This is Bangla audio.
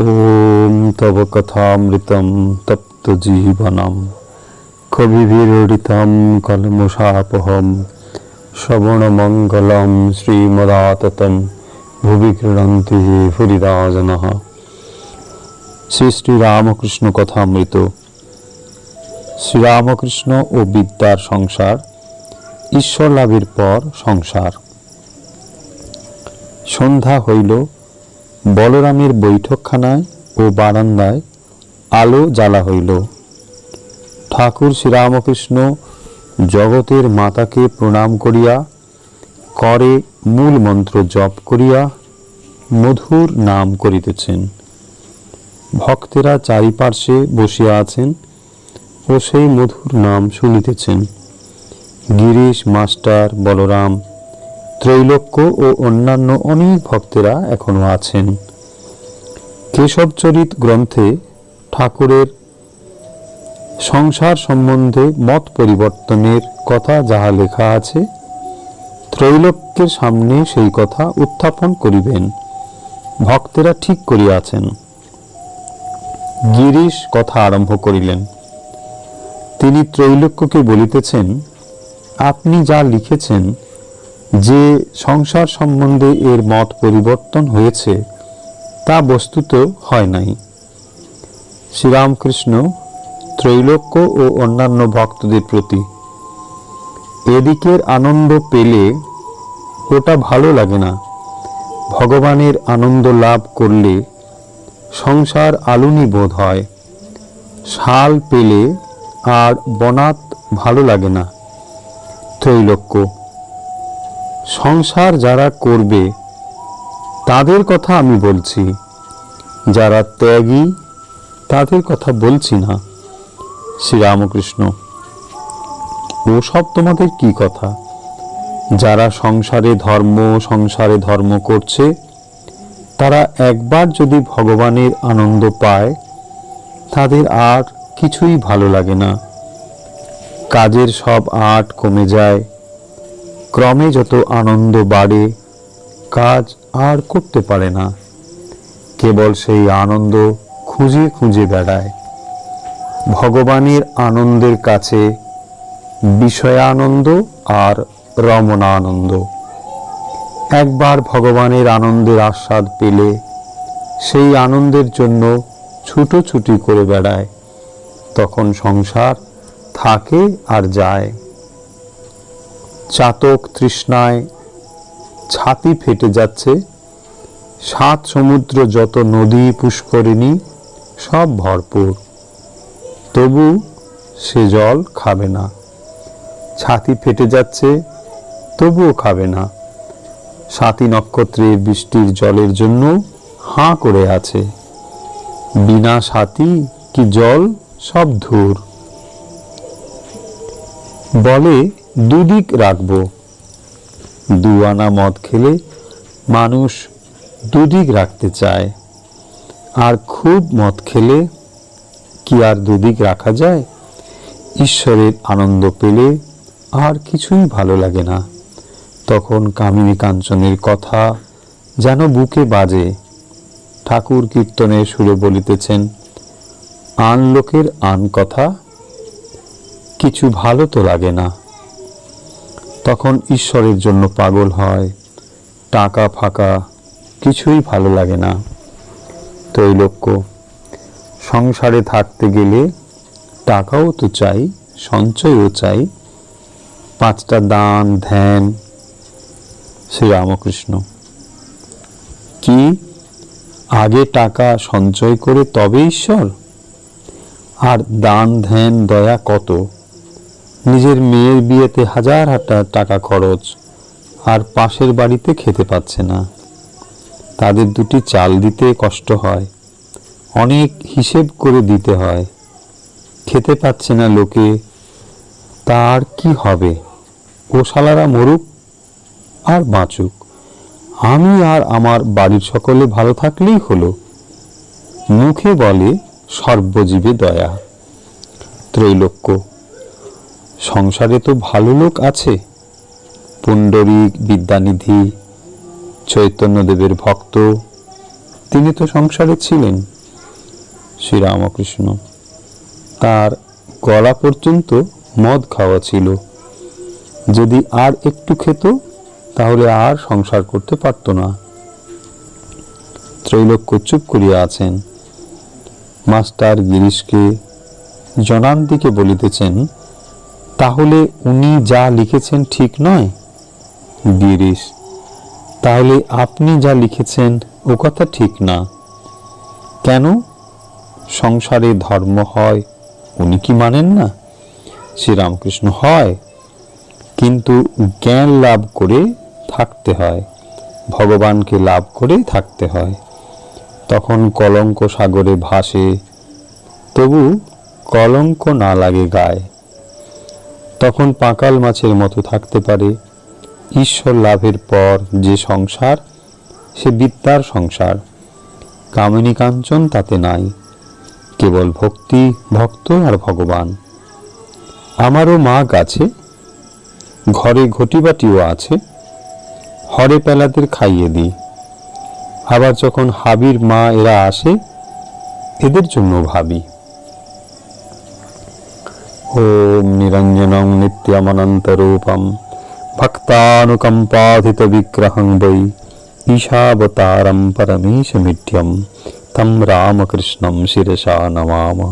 ॐ तव कथामृतं तप्तजीवनं कविभिरीडितं कल्मषापहं श्रवणमङ्गलं श्रीमदाततं ভুবি ক্রীড়ন্তি ফরিদাজনः শ্রী শ্রী রামকৃষ্ণ কথামৃত শ্রীরামকৃষ্ণ ও বিদ্যার সংসার ঈশ্বর লাভের পর সংসার সন্ধ্যা হইল বলরামের বৈঠকখানায় ও বারান্দায় আলো জ্বালা হইল। ঠাকুর শ্রীরামকৃষ্ণ জগতের মাতাকে প্রণাম করিয়া, করে মূল মন্ত্র জপ করিয়া মধুর নাম করিতেছেন। ভক্তেরা চারিপার্শ্বে বসিয়া আছেন ও সেই মধুর নাম শুনিতেছেন। গিরিশ মাস্টার বলরাম ত্রৈলোক্য ও অন্যান্য অনেক ভক্তেরা এখনও আছেন। কেশবচরিত গ্রন্থে ঠাকুরের সংসার সম্বন্ধে মত পরিবর্তনের কথা যাহা লেখা আছে, ত্রৈলোক্যের সামনে সেই কথা উত্থাপন করিবেন। ভক্তেরা ঠিক করিয়াছেন। গিরিশ কথা আরম্ভ করিলেন। তিনি ত্রৈলোক্যকে বলিতেছেন, আপনি যা লিখেছেন যে সংসার সম্বন্ধে এর মত পরিবর্তন হয়েছে, তা বস্তুত হয় নাই। শ্রীরামকৃষ্ণ ত্রৈলোক্য ও অন্যান্য ভক্তদের প্রতি এদিকের আনন্দ পেলে ওটা ভালো লাগে না। ভগবানের আনন্দ লাভ করলে সংসার আলুনি বোধ হয়। শাল পেলে আর বনাত ভালো লাগে না। ত্রৈলোক্য সংসার যারা করবে, তাদের কথা আমি বলছি। যারা ত্যাগী, তাদের কথা বলছি না। শ্রীরামকৃষ্ণ, ওসব তোমাদের কি কথা? যারা সংসারে ধর্ম সংসারে ধর্ম করছে, তারা একবার যদি ভগবানের আনন্দ পায়, তাদের আর কিছুই ভালো লাগে না। কাজের সব আট কমে যায়। ক্রমে যত আনন্দ বাড়ে, কাজ আর করতে পারে না। কেবল সেই আনন্দ খুঁজে খুঁজে বেড়ায়। ভগবানের আনন্দের কাছে বিষয়ানন্দ আর রমণানন্দ একবার ভগবানের আনন্দের আস্বাদ পেলে, সেই আনন্দের জন্য ছুটোছুটি করে বেড়ায়। তখন সংসার থাকে আর যায়। চাতক তৃষ্ণায় ছাতি ফেটে যাচ্ছে। সাত সমুদ্র যত নদী পুষ্করিণী, সব ভরপুর। তবু সে জল খাবে না। ছাতি ফেটে যাচ্ছে, তবুও খাবে না। সাতি নক্ষত্রে বৃষ্টির জলের জন্য হাঁ করে আছে। বিনা সাতি কি জল সব ধূর? বলে দুদিক রাখব। দু আনা মদ খেলে মানুষ দুদিক রাখতে চায়। আর খুব মদ খেলে কি আর দুদিক রাখা যায়? ঈশ্বরের আনন্দ পেলে আর কিছুই ভালো লাগে না। তখন কামিনী কাঞ্চনের কথা যেন বুকে বাজে। ঠাকুর কীর্তনের সুরে বলিতেছেন, আন লোকের আন কথা, কিছু ভালো তো লাগে না। তখন ঈশ্বরের জন্য পাগল হয়। টাকা ফাঁকা, কিছুই ভালো লাগে না। ত্রৈলোক্য, সংসারে থাকতে গেলে টাকাও তো চাই, সঞ্চয়ও চাই। পাঁচটা দান, ধ্যান, শ্রীরামকৃষ্ণ। কি? আগে টাকা সঞ্চয় করে তবে ঈশ্বর? আর দান, ধ্যান, দয়া কত? নিজের মেয়ের বিয়েতে হাজার হাজার টাকা খরচ, আর পাশের বাড়িতে খেতে পাচ্ছে না। তাদের দুটি চাল দিতে কষ্ট হয়, অনেক হিসেব করে দিতে হয়। খেতে পাচ্ছে না লোকে তার কি হবে? ও শালারা মরুক আর বাঁচুক। আমি আর আমার বাড়ির সকলে ভালো থাকলেই হলো। মুখে বলে সর্বজীবে দয়া। ত্রৈলোক্য সংসারে তো ভালো লোক আছে। পুণ্ডরিক বিদ্যানিধি, চৈতন্যদেবের ভক্ত, তিনি তো সংসারে ছিলেন শ্রীরামকৃষ্ণ। তার গলা পর্যন্ত মদ খাওয়া ছিল। যদি আর একটু খেত, তাহলে আর সংসার করতে পারত না। ত্রৈলোক্য চুপ করিয়া আছেন। মাস্টার গিরিশকে জনান্তিকে বলিতেছেন তাহলে উনি যা লিখেছেন ঠিক নয়? গিরিশ, তাহলে আপনি যা লিখেছেন ও কথা ঠিক না। কেন? সংসারে ধর্ম হয়, উনি কি মানেন না? শ্রীরামকৃষ্ণ হয়, কিন্তু জ্ঞান লাভ করে থাকতে হয়, ভগবানকে লাভ করে থাকতে হয়। তখন কলঙ্ক সাগরে ভাসে, তবু কলঙ্ক না লাগে গায়ে। তখন পাকাল মাছের মতো থাকতে পারে। ঈশ্বর লাভের পর যে সংসার, সে বিদ্যার সংসার। কামিনী কাঞ্চন তাতে নাই, কেবল ভক্তি, ভক্ত আর ভগবান। আমারও মাগ আছে, ঘরে ঘটিবাটিও আছে, হরে পেলাদের খাইয়ে দিই। আবার যখন হাবির মা এরা আসে, এদের জন্য ভাবি। ওম নিরঞ্জনং नित्यमनन्तरूपं বিগ্রহং বৈ ঈশাবতারম পরমেশমিঢ্যম তম রামকৃষ্ণম শিরসা নমামা